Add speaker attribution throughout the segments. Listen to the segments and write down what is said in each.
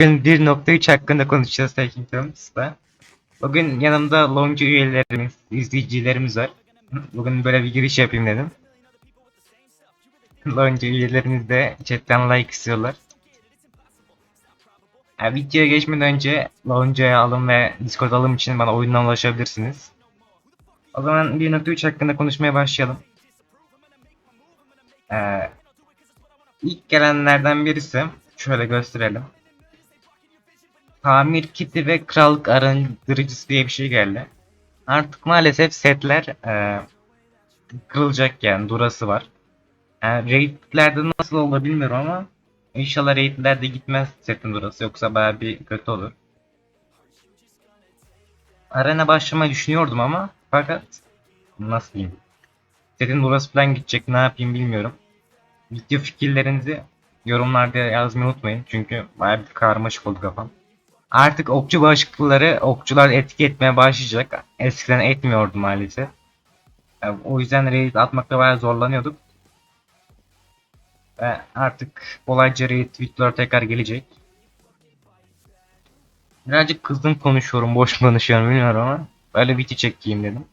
Speaker 1: Bugün 1.3 hakkında konuşacağız Taking Terms'da. Bugün yanımda Lonca üyelerimiz, izleyicilerimiz var. Bugün böyle bir giriş yapayım dedim. Lonca üyelerimiz de chatten like istiyorlar. Yani videoya geçmeden önce Lonca'ya alım ve Discord alım için bana oyundan ulaşabilirsiniz. O zaman 1.3 hakkında konuşmaya başlayalım. Ee, ilk gelenlerden birisi şöyle gösterelim. Tamir kiti ve krallık arındırıcısı diye bir şey geldi. Artık maalesef setler e, kırılacak yani durası var. Yani raidlerde nasıl olur bilmiyorum ama inşallah raidlerde gitmez setin durası yoksa baya bir kötü olur. Arena başlamayı düşünüyordum ama fakat nasıl diyeyim. Setin durası falan gidecek ne yapayım bilmiyorum. Video fikirlerinizi yorumlarda yazmayı unutmayın çünkü baya bir karmaşık oldu kafam. Artık okçu bağışıklıkları okçular etki etmeye başlayacak. Eskiden etmiyordu maalesef. Yani o yüzden raid atmakta bayağı zorlanıyorduk. Ve artık kolayca raid videolar tekrar gelecek. Birazcık kızdım konuşuyorum, boş konuşuyorum bilmiyorum ama böyle video çekeyim dedim.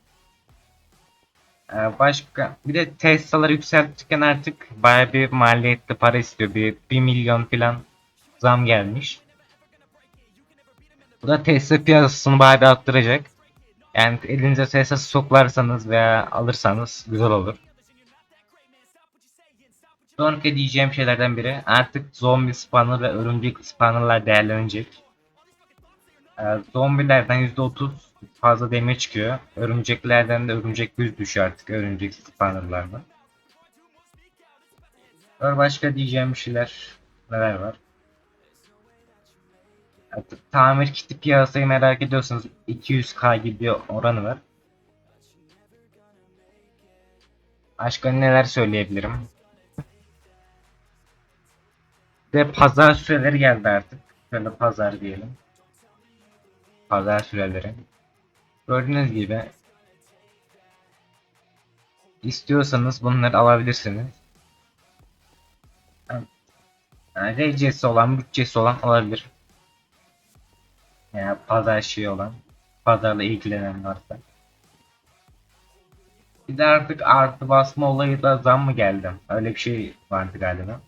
Speaker 1: Ee, başka bir de Tesla'ları yükseltirken artık bayağı bir maliyetli para istiyor. Bir 1 milyon falan zam gelmiş. Bu da Tesla piyasasını bayağı bir arttıracak. Yani elinize Tesla stoklarsanız veya alırsanız güzel olur. Sonraki diyeceğim şeylerden biri artık zombi spawner ve örümcek spawnerlar değerlenecek. Ee, zombilerden %30 fazla demir çıkıyor. Örümceklerden de örümcek yüz düşüyor artık örümcek spawnerlardan. Sonra başka diyeceğim şeyler neler var? Tamir kiti piyasayı merak ediyorsanız 200k gibi bir oranı var. Başka neler söyleyebilirim? Ve pazar süreleri geldi artık. Şöyle pazar diyelim. Pazar süreleri. Gördüğünüz gibi istiyorsanız bunları alabilirsiniz. Yani RC'si olan, bütçesi olan alabilir. Yani pazar şeyi olan, pazarla ilgilenen varsa. Bir de artık artı basma olayı da zam mı geldi? Öyle bir şey vardı galiba.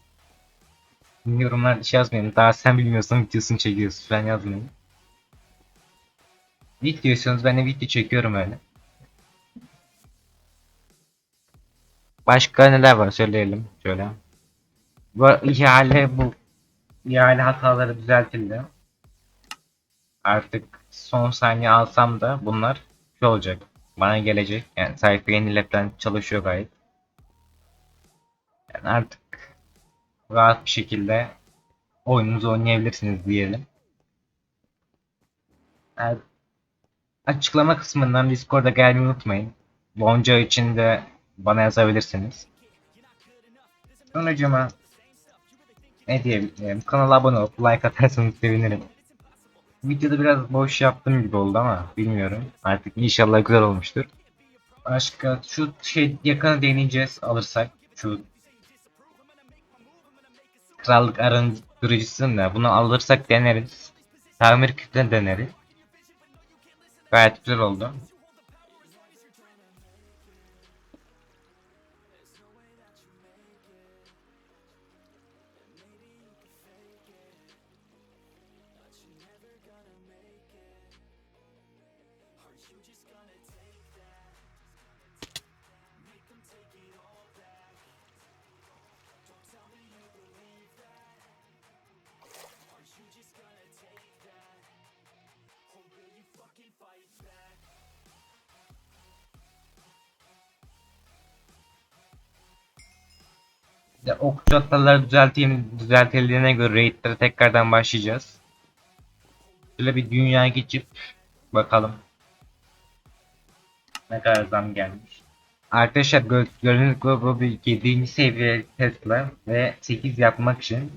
Speaker 1: Yorumlarda şey yazmayın. Daha sen bilmiyorsan videosunu çekiyorsun falan yazmayın. Video ben de video çekiyorum öyle. Başka neler var söyleyelim şöyle. Bu ihale bu ihale hataları düzeltildi. Artık son saniye alsam da bunlar şey olacak. Bana gelecek. Yani sayfa yenilepten çalışıyor gayet. Yani artık rahat bir şekilde oyununuzu oynayabilirsiniz diyelim. Yani açıklama kısmından Discord'a gelmeyi unutmayın. Bonca için de bana yazabilirsiniz. Sonucuma ne diyebilirim? Kanala abone olup like atarsanız sevinirim. Videoda biraz boş yaptım gibi oldu ama bilmiyorum. Artık inşallah güzel olmuştur. Başka şu şey yakını deneyeceğiz alırsak. Şu krallık arındırıcısını da bunu alırsak deneriz. Tamir kütlen deneriz. Gayet güzel oldu. De okçu hataları düzelteyim, düzeltildiğine göre raidlere tekrardan başlayacağız. Şöyle bir dünya geçip bakalım. Ne kadar zam gelmiş. Arkadaşlar gö gördüğünüz gibi bu bir 7. seviye Tesla ve 8 yapmak için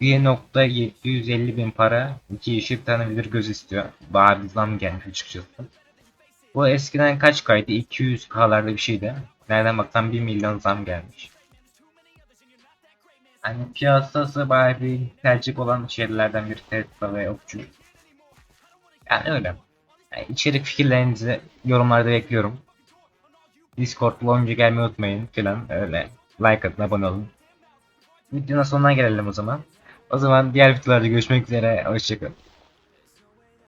Speaker 1: 1.750 bin para, 2 yeşil tane bilir göz istiyor. Bir zam gelmiş açıkçası. Bu eskiden kaç kaydı? 200 k'larda bir şeydi. Nereden baksan 1 milyon zam gelmiş. Hani piyasası bayağı bir tercih olan şehirlerden biri Tesla ve Okçu. Yani öyle. Yani içerik fikirlerinizi yorumlarda bekliyorum. Discord lounge'a gelmeyi unutmayın filan öyle. Like atın, abone olun. Videonun sonuna gelelim o zaman. O zaman diğer videolarda görüşmek üzere. Hoşçakalın.